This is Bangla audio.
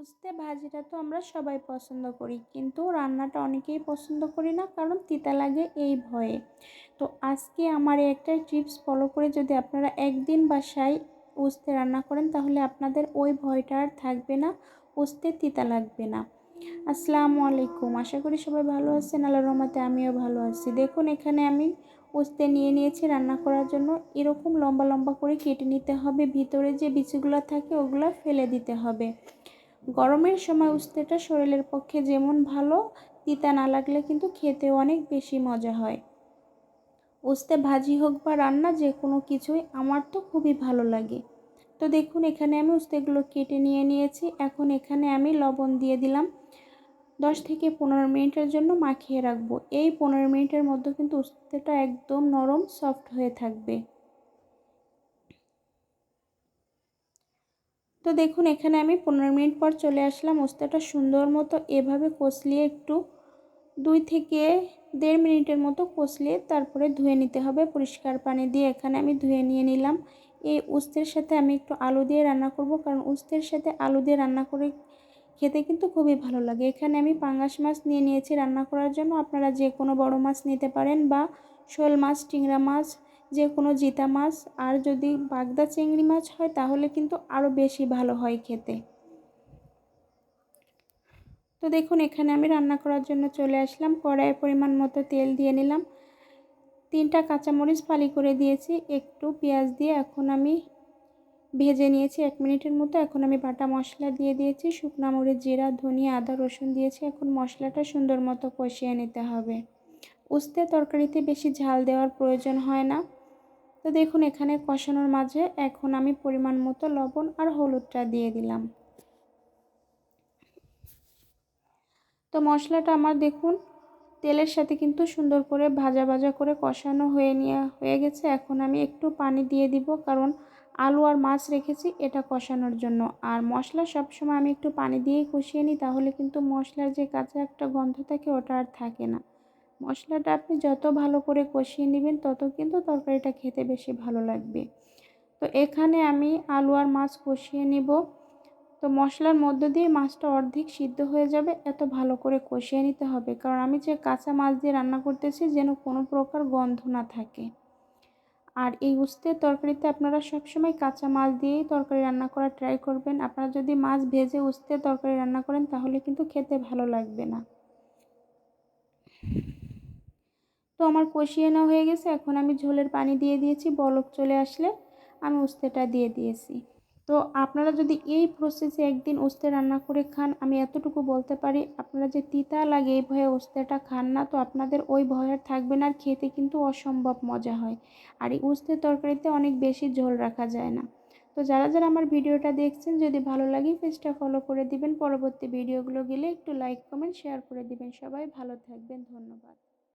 উস্তে ভাজিটা তো আমরা সবাই পছন্দ করি। কিন্তু রান্নাটা অনেকেই পছন্দ করি না, কারণ তিতা লাগে এই ভয়ে। তো আজকে আমার একটা টিপস ফলো করে যদি আপনারা একদিন বাসায় উস্তে রান্না করেন, তাহলে আপনাদের ওই ভয়টা আর থাকবে না, উস্তে তিতা লাগবে না। আসসালামু আলাইকুম। আশা করি সবাই ভালো আছেন আল্লাহ রহমতে আমিও ভালো আছি। দেখুন, এখানে আমি উস্তে নিয়ে নিয়েছি রান্না করার জন্য। এরকম লম্বা লম্বা করে কেটে নিতে হবে, ভিতরে যে বিচিগুলো থাকে ওগুলো ফেলে দিতে হবে। গরমের সময় উস্তেটা শরীরের পক্ষে যেমন ভালো, তিতা না লাগলে কিন্তু খেতে অনেক বেশি মজা হয়। উস্তে ভাজি হোক বা রান্না যে কোনো কিছুই আমার তো খুবই ভালো লাগে। তো দেখুন, এখানে আমি উস্তেগুলো কেটে নিয়ে নিয়েছি। এখন এখানে আমি লবণ দিয়ে দিলাম। দশ থেকে পনেরো মিনিটের জন্য মাখিয়ে রাখব। এই পনেরো মিনিটের মধ্যে কিন্তু উস্তেটা একদম নরম, সফট হয়ে থাকবে। তো দেখুন, এখানে আমি পনেরো মিনিট পর চলে আসলাম। উস্তাটা সুন্দর মতো এভাবে কষলিয়ে একটু দুই থেকে দেড় মিনিটের মতো কষলিয়ে তারপরে ধুয়ে নিতে হবে পরিষ্কার পানি দিয়ে। এখানে আমি ধুয়ে নিয়ে নিলাম। এই উস্তের সাথে আমি একটু আলু দিয়ে রান্না করব, কারণ উস্তের সাথে আলু দিয়ে রান্না করে খেতে কিন্তু খুবই ভালো লাগে। এখানে আমি পাঙ্গাস মাছ নিয়ে নিয়েছি রান্না করার জন্য। আপনারা যে কোনো বড় মাছ নিতে পারেন বা শোল মাছ, চিংড়া মাছ যে কোনো জিতা মাছ, আর যদি বাগদা চিংড়ি মাছ হয়, তাহলে কিন্তু আরও বেশি ভালো হয় খেতে। তো দেখুন, এখানে আমি রান্না করার জন্য চলে আসলাম। কড়াইয়ের পরিমাণ মতো তেল দিয়ে নিলাম। তিনটা কাঁচামরিচ ফালি করে দিয়েছি। একটু পেঁয়াজ দিয়ে এখন আমি ভেজে নিয়েছি এক মিনিটের মতো। এখন আমি বাটা মশলা দিয়ে দিয়েছি। শুকনা মরিচ, জিরা, ধনিয়া, আদা, রসুন দিয়েছি। এখন মশলাটা সুন্দর মতো কষিয়ে নিতে হবে। উস্তে তরকারিতে বেশি ঝাল দেওয়ার প্রয়োজন হয় না। তো দেখুন, এখানে কষানোর মাঝে এখন আমি পরিমাণ মতো লবণ আর হলুদটা দিয়ে দিলাম। তো মশলাটা আমার দেখুন, তেলের সাথে কিন্তু সুন্দর করে ভাজা ভাজা করে কষানো হয়ে নিয়ে, হয়ে গেছে। এখন আমি একটু পানি দিয়ে দিব, কারণ আলু আর মাছ রেখেছি এটা কষানোর জন্য। আর মশলা সবসময় আমি একটু পানি দিয়েই কষিয়ে নিই, তাহলে কিন্তু মশলার যে কাঁচা একটা গন্ধ থাকে, ওটা আর থাকে না। মশলাটা আপনি যত ভালো করে কষিয়ে নেবেন, তত কিন্তু তরকারিটা খেতে বেশি ভালো লাগবে। তো এখানে আমি আলু আর মাছ কষিয়ে নিব। তো মশলার মধ্য দিয়ে মাছটা অর্ধেক সিদ্ধ হয়ে যাবে, এত ভালো করে কষিয়ে নিতে হবে। কারণ আমি যে কাঁচা মাছ দিয়ে রান্না করতেছি, যেন কোনো প্রকার গন্ধ না থাকে। আর এই উস্তের তরকারিতে আপনারা সবসময় কাঁচা মাছ দিয়েই তরকারি রান্না করার ট্রাই করবেন। আপনারা যদি মাছ ভেজে উস্তের তরকারি রান্না করেন, তাহলে কিন্তু খেতে ভালো লাগবে না। তো আমার কষিয়ে নেওয়া হয়ে গেছে। এখন আমি ঝোলের পানি দিয়ে দিয়েছি, বলক চলে আসলে আমি উস্তেটা দিয়ে দিয়েছি। তো আপনারা যদি এই প্রসেসে একদিন উস্তে রান্না করে খান, আমি এতটুকু বলতে পারি, আপনারা যে তিতা লাগে এই ভয়ে উস্তেটা খান না, তো আপনাদের ওই ভয়ের থাকবে না আর খেতে কিন্তু অসম্ভব মজা হয়। আর এই উস্তের তরকারিতে অনেক বেশি ঝোল রাখা যায় না। তো যারা যারা আমার ভিডিওটা দেখছেন, যদি ভালো লাগে পেজটা ফলো করে দিবেন। পরবর্তী ভিডিওগুলো গেলে একটু লাইক কমেন্ট শেয়ার করে দিবেন। সবাই ভালো থাকবেন, ধন্যবাদ।